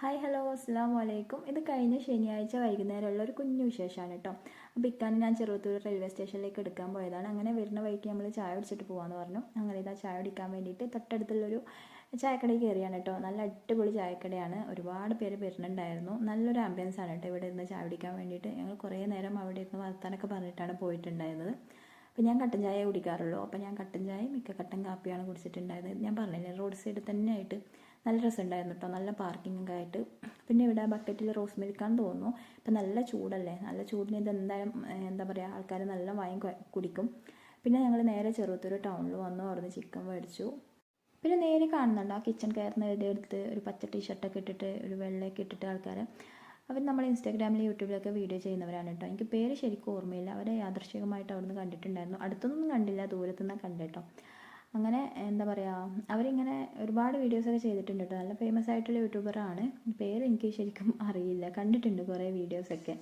Hi hello അസ്സാം വലൈക്കും ഇത് കഴിഞ്ഞ ശനിയാഴ്ച വൈകുന്നേരമുള്ള ഒരു കുഞ്ഞു വിശേഷമാണ് കേട്ടോ. അപ്പോൾ ഇക്കാനും ഞാൻ ചെറുത്തൂർ റെയിൽവേ സ്റ്റേഷനിലേക്ക് എടുക്കാൻ പോയതാണ്. അങ്ങനെ വരുന്ന വഴിക്ക് നമ്മൾ ചായ കുടിച്ചിട്ട് പോകാമെന്ന് പറഞ്ഞു. അങ്ങനെ ഇതാ ചായ കുടിക്കാൻ വേണ്ടിയിട്ട് തൊട്ടടുത്തുള്ളൊരു ചായക്കടയിൽ കയറിയാണ് കേട്ടോ. നല്ല അടിപൊളി ചായക്കടയാണ്. ഒരുപാട് പേര് വരുന്നുണ്ടായിരുന്നു. നല്ലൊരു ആംബിയൻസ് ആണ് കേട്ടോ ഇവിടെ ഇരുന്ന് ചായ കുടിക്കാൻ വേണ്ടിയിട്ട്. ഞങ്ങൾ കുറേ നേരം അവിടെ ഇരുന്ന് വർത്താനൊക്കെ പറഞ്ഞിട്ടാണ് പോയിട്ടുണ്ടായിരുന്നത്. അപ്പോൾ ഞാൻ കട്ടൻ ചായ കുടിക്കാറുള്ളൂ. അപ്പോൾ ഞാൻ കട്ടൻ ചായ മിക്ക കട്ടൻ കാപ്പിയാണ് കുടിച്ചിട്ടുണ്ടായത് ഞാൻ പറഞ്ഞില്ലേ റോഡ് സൈഡിൽ തന്നെ ആയിട്ട് നല്ല രസമുണ്ടായിരുന്നു കേട്ടോ നല്ല പാർക്കിംഗ് ഒക്കെ ആയിട്ട് പിന്നെ ഇവിടെ ബക്കറ്റിൽ റോസ് മിൽക്കാന്ന് തോന്നുന്നു. ഇപ്പം നല്ല ചൂടല്ലേ? നല്ല ചൂടിന് ഇത് എന്തായാലും എന്താ പറയുക ആൾക്കാർ നല്ല വാങ്ങി കുടിക്കും. പിന്നെ ഞങ്ങൾ നേരെ ചെറുത്തൊരു ടൗണിൽ വന്നു. അവിടുന്ന് ചിക്കൻ മേടിച്ചു. പിന്നെ നേരെ കാണുന്നുണ്ട്. ആ കിച്ചൺ കയറുന്ന എടുത്ത് ഒരു പച്ച ടീഷർട്ടൊക്കെ ഇട്ടിട്ട് ഒരു വെള്ളയൊക്കെ ഇട്ടിട്ട് ആൾക്കാർ അവർ നമ്മൾ ഇൻസ്റ്റാഗ്രാമിൽ യൂട്യൂബിലൊക്കെ വീഡിയോ ചെയ്യുന്നവരാണ് കേട്ടോ എനിക്ക് പേര് ശരിക്കും ഓർമ്മയില്ല. അവരെ യാദർശികമായിട്ട് അവിടുന്ന് കണ്ടിട്ടുണ്ടായിരുന്നു. അടുത്തൊന്നും കണ്ടില്ല ദൂരത്തുനിന്ന് കണ്ടേട്ടോ അങ്ങനെ എന്താ പറയുക അവരിങ്ങനെ ഒരുപാട് വീഡിയോസൊക്കെ ചെയ്തിട്ടുണ്ട് കേട്ടോ നല്ല ഫേമസ് ആയിട്ടുള്ള യൂട്യൂബറാണ് പേര് എനിക്ക് ശരിക്കും അറിയില്ല. കണ്ടിട്ടുണ്ട് കുറേ വീഡിയോസൊക്കെ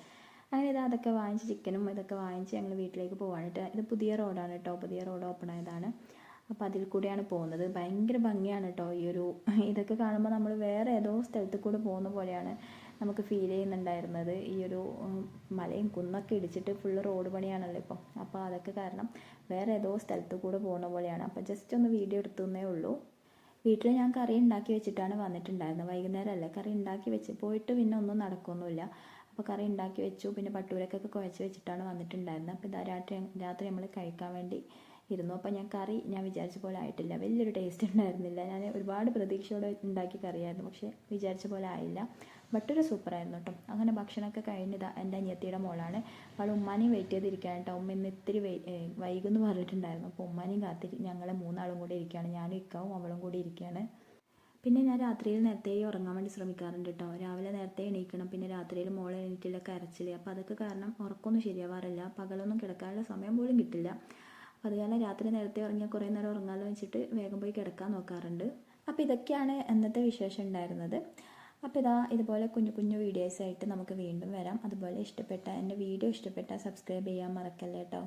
അങ്ങനെ ഇത് അതൊക്കെ വാങ്ങിച്ച് ചിക്കനും ഇതൊക്കെ വാങ്ങിച്ച് ഞങ്ങൾ വീട്ടിലേക്ക് പോകാനായിട്ട് ഇത് പുതിയ റോഡാണ് കേട്ടോ പുതിയ റോഡ് ഓപ്പൺ ആയതാണ്. അപ്പോൾ അതിൽ കൂടെയാണ് പോകുന്നത്. ഭയങ്കര ഭംഗിയാണ് കേട്ടോ ഈ ഒരു ഇതൊക്കെ കാണുമ്പോൾ നമ്മൾ വേറെ ഏതോ സ്ഥലത്ത് കൂടെ പോകുന്ന പോലെയാണ്. നമുക്ക് ഫീൽ ചെയ്യുന്നുണ്ടായിരുന്നത്. ഈ ഒരു മലയും കുന്നൊക്കെ ഇടിച്ചിട്ട് ഫുള്ള് റോഡ് പണിയാണല്ലോ ഇപ്പം. അപ്പോൾ അതൊക്കെ കാരണം വേറെ ഏതോ സ്ഥലത്ത് കൂടെ പോകുന്ന പോലെയാണ്. അപ്പോൾ ജസ്റ്റ് ഒന്ന് വീഡിയോ എടുത്തുന്നേ ഉള്ളൂ. വീട്ടിൽ ഞാൻ കറി ഉണ്ടാക്കി വെച്ചിട്ടാണ് വന്നിട്ടുണ്ടായിരുന്നത്. വൈകുന്നേരമല്ലേ കറി ഉണ്ടാക്കി വെച്ച് പോയിട്ട് പിന്നെ ഒന്നും നടക്കൊന്നുമില്ല. അപ്പോൾ കറി ഉണ്ടാക്കി വെച്ചു. പിന്നെ പട്ടൂരക്കൊക്കെ കുഴച്ച് വെച്ചിട്ടാണ് വന്നിട്ടുണ്ടായിരുന്നത്. അപ്പോൾ ഇതാ രാത്രി രാത്രി നമ്മൾ കഴിക്കാൻ വേണ്ടി ഇരുന്നു. അപ്പോൾ ഞാൻ കറി ഞാൻ വിചാരിച്ച പോലെ ആയിട്ടില്ല. വലിയൊരു ടേസ്റ്റ് ഉണ്ടായിരുന്നില്ല. ഞാൻ ഒരുപാട് പ്രതീക്ഷയോടെ ഉണ്ടാക്കി കറിയായിരുന്നു. പക്ഷേ വിചാരിച്ച പോലെ ആയില്ല. ബട്ടൊരു സൂപ്പറായിരുന്നു കേട്ടോ അങ്ങനെ ഭക്ഷണമൊക്കെ കഴിഞ്ഞിതാ എന്റെ അനിയത്തിയുടെ മോളാണ്. അവൾ ഉമ്മാനെയും വെയിറ്റ് ചെയ്തിരിക്കുകയാണ് കേട്ടോ ഉമ്മ ഇന്ന് ഇത്തിരി വൈകുമെന്ന് പറഞ്ഞിട്ടുണ്ടായിരുന്നു. അപ്പോൾ ഉമ്മാനെയും കാത്തിരി ഞങ്ങൾ മൂന്നാളും കൂടി ഇരിക്കുകയാണ്. ഞാനും ഇക്കാവും അവളും കൂടി ഇരിക്കുകയാണ്. പിന്നെ ഞാൻ രാത്രിയിൽ നേരത്തെ ഉറങ്ങാൻ വേണ്ടി ശ്രമിക്കാറുണ്ട് കേട്ടോ രാവിലെ നേരത്തെ എണീക്കണം. പിന്നെ രാത്രിയിൽ മോളെ എണീറ്റില്ല കരച്ചിൽ അപ്പോൾ അതൊക്കെ കാരണം ഉറക്കമൊന്നും ശരിയാവാറില്ല. പകലൊന്നും കിടക്കാനുള്ള സമയം പോലും കിട്ടില്ല. അത് രാത്രി നേരത്തെ ഉറങ്ങിയാൽ കുറേ നേരം ഉറങ്ങാമല്ലോ വെച്ചിട്ട് വേഗം പോയി കിടക്കാൻ നോക്കാറുണ്ട്. അപ്പോൾ ഇതൊക്കെയാണ് ഇന്നത്തെ വിശേഷം ഉണ്ടായിരുന്നത്. അപ്പോൾ ഇതാ ഇതുപോലെ കുഞ്ഞു കുഞ്ഞു വീഡിയോസായിട്ട് നമുക്ക് വീണ്ടും വരാം. അതുപോലെ ഇഷ്ടപ്പെട്ട എന്റെ വീഡിയോ ഇഷ്ടപ്പെട്ടാൽ സബ്സ്ക്രൈബ് ചെയ്യാൻ മറക്കല്ലേ കേട്ടോ